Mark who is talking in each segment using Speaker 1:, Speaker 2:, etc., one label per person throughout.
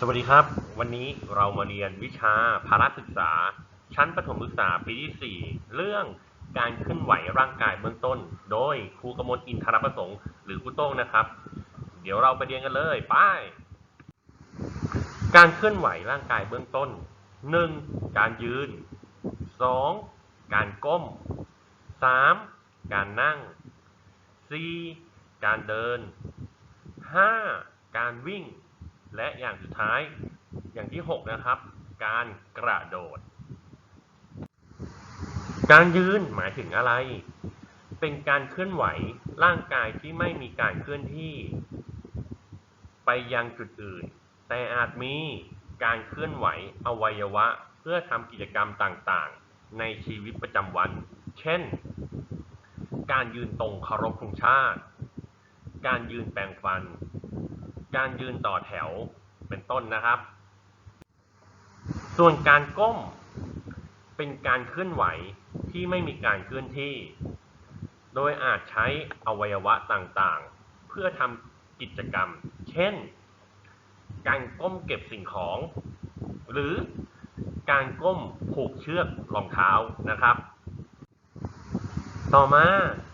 Speaker 1: สวัสดีครับ วันนี้เรามาเรียนวิชาพละศึกษา ชั้นประถมศึกษาปีที่ 4 เรื่องการเคลื่อนไหวร่างกายเบื้องต้น โดยครูกมลอินทรประสงค์ หรือครูโต้งนะครับ เดี๋ยวเราไปเรียนกันเลยไปการเคลื่อนไหวร่างกายเบื้องต้น 1. การยืน 2. การก้ม 3. การนั่ง 4. การเดิน 5. การวิ่ง และอย่างสุดท้ายอย่างที่ 6 นะครับ การกระโดด การยืนหมายถึงอะไร เป็นการเคลื่อนไหวร่างกายที่ไม่มีการเคลื่อนที่ ไปยังจุดอื่น แต่อาจมีการเคลื่อนไหวอวัยวะเพื่อทำกิจกรรมต่างๆ ในชีวิตประจำวัน เช่น การยืนตรงเคารพธงชาติ การยืนแปรงฟัน การยืนต่อแถวเป็นต้นนะครับ ส่วนการก้มเป็นการเคลื่อนไหวที่ไม่มีการเคลื่อนที่ โดยอาจใช้อวัยวะต่างๆ เพื่อทำกิจกรรม เช่น การก้มเก็บสิ่งของ หรือการก้มผูกเชือกรองเท้านะครับ ต่อมา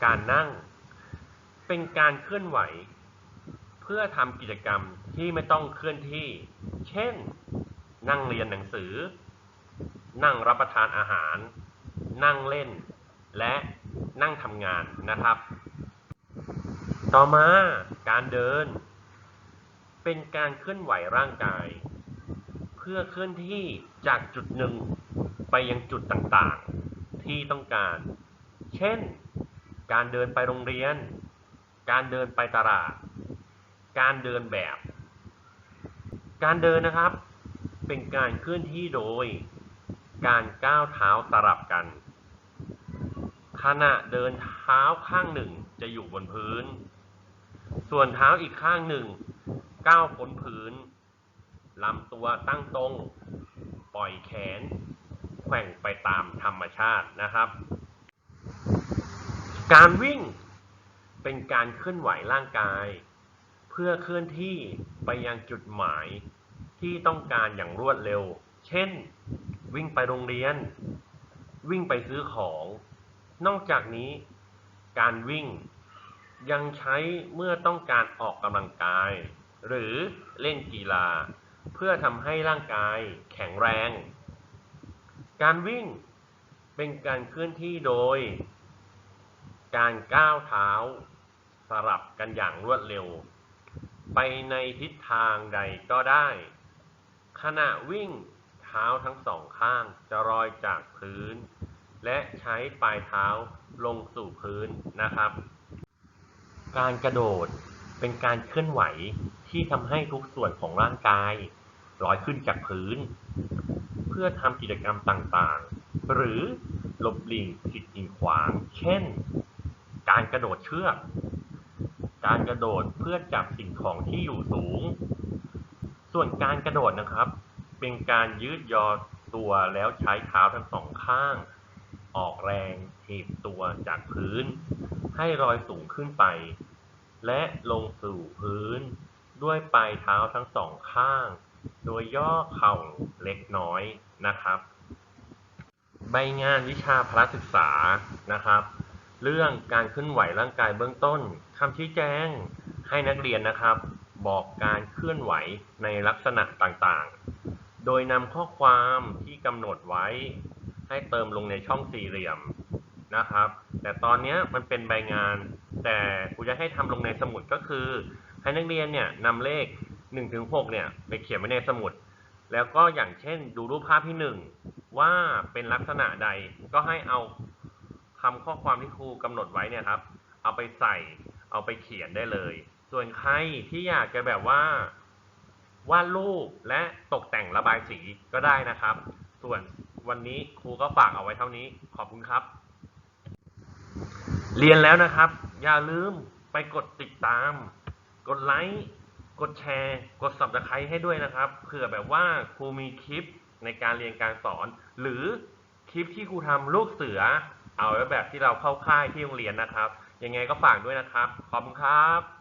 Speaker 1: การนั่ง เป็นการเคลื่อนไหว เพื่อทำกิจกรรมที่ไม่ต้องเคลื่อนที่ เช่น นั่งเรียนหนังสือ นั่งรับประทานอาหาร นั่งเล่น และนั่งทำงานนะครับ ต่อมาการเดิน เป็นการเคลื่อนไหวร่างกาย เพื่อเคลื่อนที่จากจุดหนึ่งไปยังจุดต่างๆ ที่ต้องการ เช่น การเดินไปโรงเรียน การเดินไปตลาด การเดินแบบ การเดินนะครับ เป็นการเคลื่อนที่โดย การก้าวเท้าสลับกัน ขณะเดินเท้าข้างหนึ่งจะอยู่บนพื้น ส่วนเท้าอีกข้างหนึ่ง ก้าวพ้นพื้นลำตัวตั้งตรง ปล่อยแขน แกว่งไปตามธรรมชาตินะครับ การวิ่งเป็นการเคลื่อนไหวร่างกาย เพื่อเคลื่อนที่ไปยังจุดหมายที่ต้องการอย่างรวดเร็ว เช่น วิ่งไปโรงเรียน วิ่งไปซื้อของ นอกจากนี้ การวิ่งยังใช้เมื่อต้องการออกกำลังกาย หรือเล่นกีฬา เพื่อทำให้ร่างกายแข็งแรง การวิ่งเป็นการเคลื่อนที่โดย การก้าวเท้า สลับกันอย่างรวดเร็ว ไปในทิศทางใดก็ได้ ขณะวิ่งเท้าทั้งสองข้างจะลอยจากพื้น และใช้ปลายเท้าลงสู่พื้นนะครับ การกระโดดเป็นการเคลื่อนไหวที่ทำให้ทุกส่วนของร่างกายลอยขึ้นจากพื้น เพื่อทำกิจกรรมต่างๆ หรือหลบหลีกสิ่งกีดขวาง เช่น การกระโดดเชือก การกระโดดเพื่อจับสิ่งของที่อยู่สูง ส่วนการกระโดดนะครับ เป็นการยืดยอตัวแล้วใช้เท้าทั้งสองข้าง ออกแรงถีบตัวจากพื้น ให้ลอยสูงขึ้นไป และลงสู่พื้น ด้วยปลายเท้าทั้งสองข้าง โดยย่อเข่าเล็กน้อยนะครับ ใบงานวิชาพละศึกษานะครับ เรื่องการเคลื่อนไหวร่างกายเบื้องต้นคำชี้แจงให้นักเรียนนะครับ บอกการเคลื่อนไหวในลักษณะต่างๆ โดยนำข้อความที่กำหนดไว้ ให้เติมลงในช่องสี่เหลี่ยมนะครับ แต่ตอนนี้มันเป็นใบงาน แต่ครูจะให้ทำลงในสมุดก็คือ ให้นักเรียนเนี่ยนำเลข1ถึง6เนี่ยไปเขียนไว้ในสมุด แล้วก็อย่างเช่น ดูรูปภาพที่หนึ่งว่าเป็นลักษณะใดก็ให้เอา คำข้อความที่ครูกำหนดไว้เนี่ยครับ เอาไปใส่เอาไปเขียนได้เลย ส่วนใครที่อยากจะแบบว่าวาดรูปและตกแต่งระบายสีก็ได้นะครับ ส่วนวันนี้ครูก็ฝากเอาไว้เท่านี้ขอบคุณครับ เรียนแล้วนะครับ อย่าลืมไปกดติดตาม กดไลค์กดแชร์ กด subscribe ให้ด้วยนะครับเผื่อแบบว่าครูมีคลิปในการเรียนการสอน หรือคลิปที่ครูทำลูกเสือ เอาไว้แบบที่เราเข้าค่ายที่โรงเรียนนะครับ ยังไงก็ฝากด้วยนะครับ ขอบคุณครับ